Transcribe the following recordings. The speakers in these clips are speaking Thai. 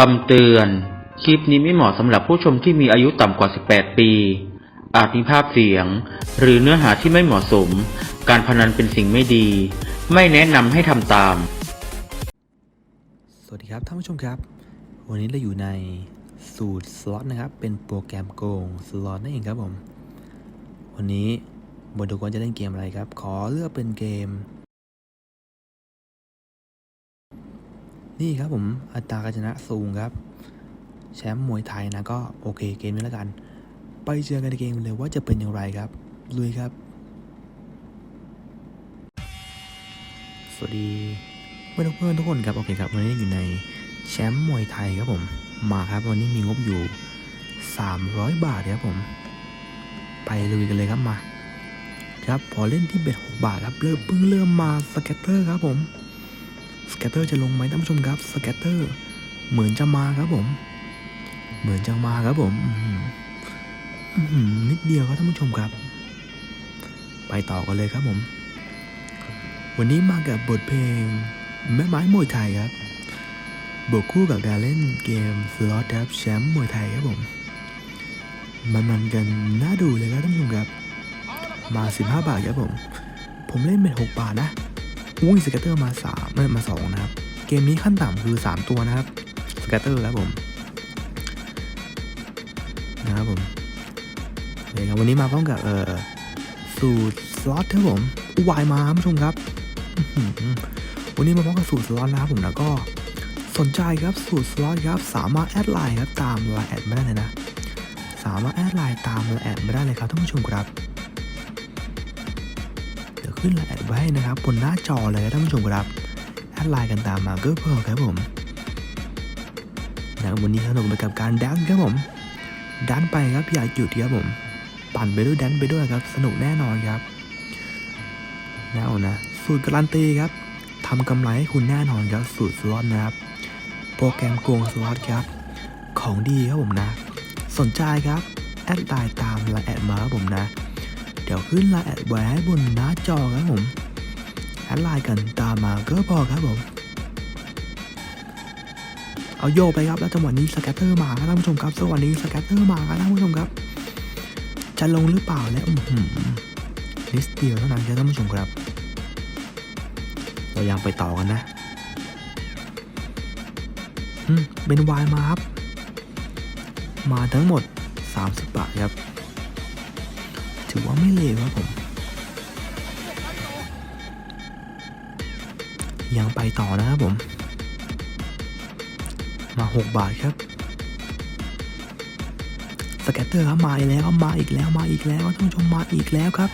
คำเตือน คลิปนี้ไม่เหมาะสำหรับผู้ชมที่มีอายุต่ำกว่า 18 ปี อาจมีภาพเสียง หรือเนื้อหาที่ไม่เหมาะสม การพนันเป็นสิ่งไม่ดี ไม่แนะนำให้ทำตาม สวัสดีครับท่านผู้ชมครับ วันนี้เราอยู่ในสูตรสล็อตนะครับ เป็นโปรแกรมโกงสล็อตนั่นเองครับผม วันนี้บทดูกันจะเล่นเกมอะไรครับ ขอเลือกเป็นเกม นี่ครับผมอัตราการชนะสูงครับ แชมป์มวยไทยนะก็โอเคเกมนี้แล้วกัน ไปเจอกันในเกมเลยว่าจะเป็นอย่างไรครับลุยครับ สวัสดีเพื่อนเพื่อนทุกคนครับโอเคครับวันนี้อยู่ในแชมป์มวยไทยครับผมมาครับวันนี้มีงบอยู่ 300 บาทครับผม ไปลุยกันเลยครับมา ครับพอเล่นที่เบ็ด6บาทครับเริ่มเพิ่งเริ่มมาสเก็ตเตอร์ครับผม สเกตเตอร์จะลงไหมท่านผู้ชมครับสเกตเตอร์เหมือนจะมาครับผม เหมือนจะมาครับผมนิดเดียวครับท่านผู้ชมครับ ไปต่อกันเลยครับผม วันนี้มากับบทเพลงแม่ไม้มวยไทยครับบวกคู่กับการเล่นเกมสล็อตครับแชมป์มวยไทยครับผม มันมันๆกันน่าดูเลยครับท่านผู้ชมครับ มา 15 บาทครับผม ผมเล่นเป็น6บาทนะ อุ้ยสเก็ตเตอร์มา3ไม่มา2นะครับ เกมนี้ขั้นต่ำคือ 3 ตัวนะครับสเก็ตเตอร์ครับผมนะครับผมเคครับวันนี้มาพร้อมกับเอ่อสูตรสล็อตครับผมอุวายมาท่านผู้ชมครับ วันนี้มาพร้อมกับสูตรสล็อตนะครับผมแล้วก็สนใจครับสูตรสล็อตครับสามารถแอดไลน์ครับตามไลน์แอดไม่ได้เลยนะ สามารถแอดไลน์ตามไลน์แอดไม่ได้เลยครับท่านผู้ชมครับ ขึ้นไลน์แอดไว้นะครับบนหน้าจอเลยท่านผู้ชมครับแอดไลน์กันตามมาก็พอครับผมนะครับวันนี้สนุกไปกับการดันครับผมดันไปครับอย่าหยุดครับผม ปั่นไปด้วยดันไปด้วยครับ สนุกแน่นอนครับแน่นอนนะ สูตรการันตีครับทำกำไรให้คุณแน่นอนครับสูตรสล็อตนะครับ โปรแกรมโกงสล็อตครับ ของดีครับผมนะ สนใจครับ แอดไลน์ตามไลน์แอดมาครับผมนะ เดี๋ยวขึ้นไลน์แอดไว้ให้บนหน้าจอครับผมแอดไลน์กันตามมาก็พอครับผม เอาโยไปครับแล้วจังหวะนี้สแกตเตอร์มาครับท่านผู้ชมครับจังหวะนี้สแกตเตอร์มาครับท่านผู้ชมครับ จะลงหรือเปล่าแล้วอื้อหือนิดเดียวเท่านั้นครับท่านผู้ชมครับเรายังไปต่อกันนะอืมเป็นวายมาครับ มาทั้งหมด 30 บาทครับ ถือว่าไม่เลวครับผม ยังไปต่อนะครับผม มา 6 บาทครับ สแกตเตอร์ครับมาอีกแล้วมาอีกแล้วมาอีกแล้วท่านผู้ชมมาอีกแล้วครับ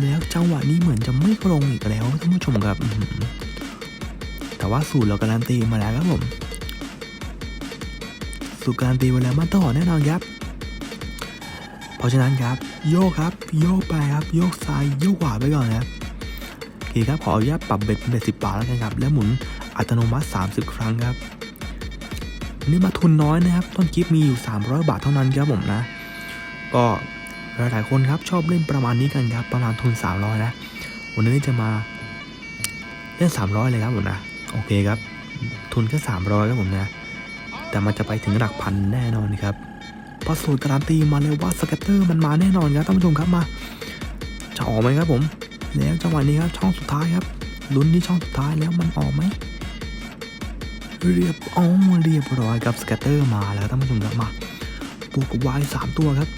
แล้วจังหวะนี้เหมือนจะไม่ลงอีกแล้วท่านผู้ชมครับแต่ว่าสูตรเราการันตีมาแล้วครับผม สูตรการันตีมาแล้วมาต่อแน่นอนครับ เพราะฉะนั้นครับ โยกครับ โยกไปครับ โยกซ้ายโยกขวาไปก่อนนะครับโอเคครับขออนุญาตปรับเบ็ดเป็นเบ็ดสิบบาทแล้วกันครับ แล้วหมุนอัตโนมัติ 30 ครั้งครับนี่มาทุนน้อยนะครับ ต้นคลิปมีอยู่ 300 บาทเท่านั้นครับผมนะ ก็หลายๆคนครับชอบเล่นประมาณนี้กันครับ ประมาณทุน 300 นะ วันนี้จะมาเล่น300 เลยครับผมนะ โอเคครับ ทุนแค่300ครับผมนะ แต่มันจะไปถึงหลักพันแน่นอนครับ พราะสูตรการันตีมาเลยว่าสเก็ตเตอร์มันมาแน่นอนครับท่านผู้ชมครับมาจะออกไหมครับผมแล้วจังหวะนี้ครับช่องสุดท้ายครับลุ้นที่ช่องสุดท้ายแล้วมันออกไหมเรียบอ๋อเรียบร้อยกับสเก็ตเตอร์มาแล้วท่านผู้ชมครับมาบวกกับวายสามตัวครับ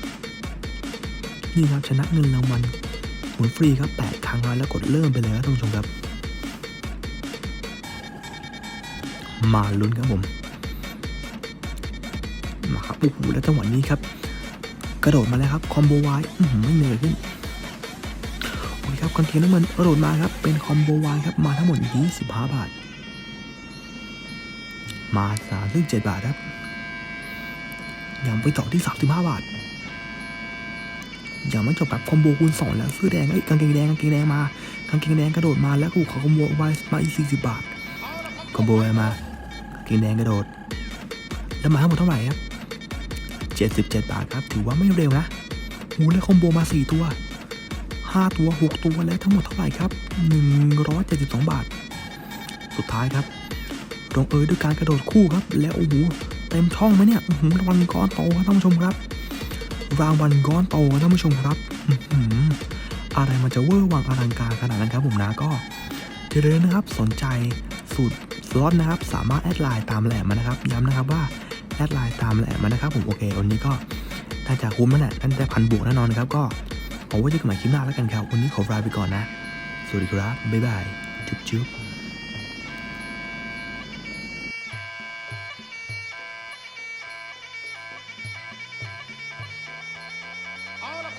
นี่ครับชนะเงินรางวัลหมุนฟรีครับแปดครั้งแล้วกดเริ่มไปเลยครับท่านผู้ชมครับ มาลุ้นครับผม โอ้โหแล้วจังหวะนี้ครับ กระโดดมาแล้วครับคอมโบไว้ไม่เหนื่อยขึ้นโอ้ยครับกางเกงน้ำเงินกระโดดมาครับ เป็นคอมโบไวายครับ มาทั้งหมด 25 บาท มาสามสิบเจ็ดบาทครับยังไปต่อที่สามสิบห้าบาทยังไม่จบแบบคอมโบคูณสองแล้วเสื้อแดงเอ้ยกางเกงแดงกางเกงแดงมากางเกงแดงกระโดดมาแล้วกูขอคอมโบไว้มาอีกสี่สิบบาทคอมโบไว้มากางเกงแดงกระโดด แล้วมาทั้งหมดเท่าไหร่ครับ เจ็ดสิบเจ็ดบาทครับ ถือว่าไม่เร็วนะหูแล้วคอมโบมาสี่ตัวห้าตัวหกตัวแล้วทั้งหมดเท่าไหร่ครับหนึ่งร้อยเจ็ดสิบสองบาท สุดท้ายครับลงเอยด้วยการกระโดดคู่ครับ แล้วโอ้โหเต็มช่องไหมเนี่ยรางวัลก้อนโตครับท่านผู้ชมครับ รางวัลก้อนโตครับท่านผู้ชมครับอะไรมันจะเวอร์วังอลังการขนาดนั้นครับผมนะก็อย่าลืมนะครับสนใจสูตรสล็อตนะครับ สามารถแอดไลน์ตามแหลมมานะครับ ย้ำนะครับว่า แอดไลน์ตามแหละมานะครับผมโอเควันนี้ก็น่าจะคุ้มแล้วแหละน่าจะพันบวกแน่นอนครับก็ผมว่าจะกลับมาคลิปหน้าแล้วกันครับวันนี้ขอลาไปก่อนนะ สวัสดีครับบ๊ายบายจุ๊บจุ๊บเอาละค